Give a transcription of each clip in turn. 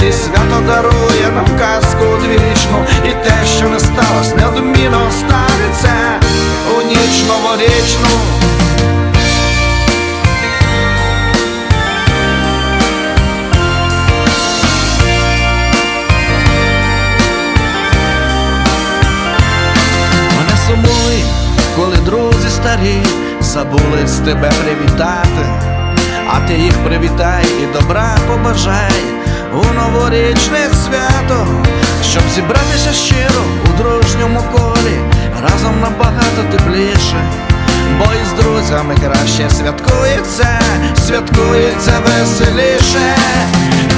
радості, свято дарує нам казку одвічну, і те, що не сталося, неодмінно станеться у ніч новорічну. Не сумуй, коли друзі старі забули з тебе привітати, а ти їх привітай і добра новорічне свято, щоб зібратися щиро у дружньому колі, разом набагато тепліше, бо із друзями краще святкується, святкується веселіше.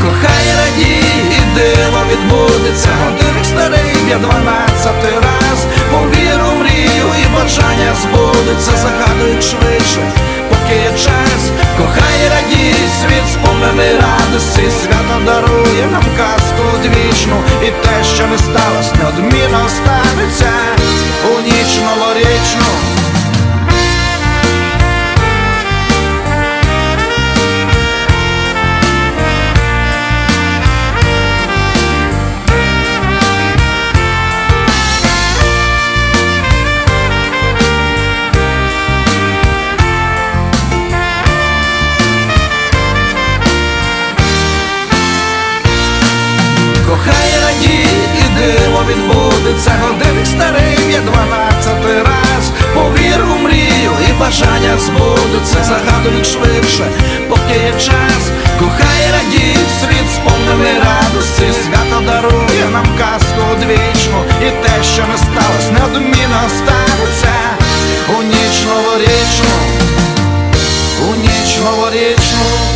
Кохай радій, і диво відбудеться, годинник старий б'є дванадцятий раз, повір у мрію і бажання збудуться, загадують швидше, святі і диво відбудеться годинник старий є дванадцятий раз. Повір у мрію і бажання збудуться загадують швидше, поки є час, кохай радіть, світ сповнений радості, свято дарує нам казку одвічну І те, що не сталося, неодмінно останеться у ніч новорічну, у ніч новорічну.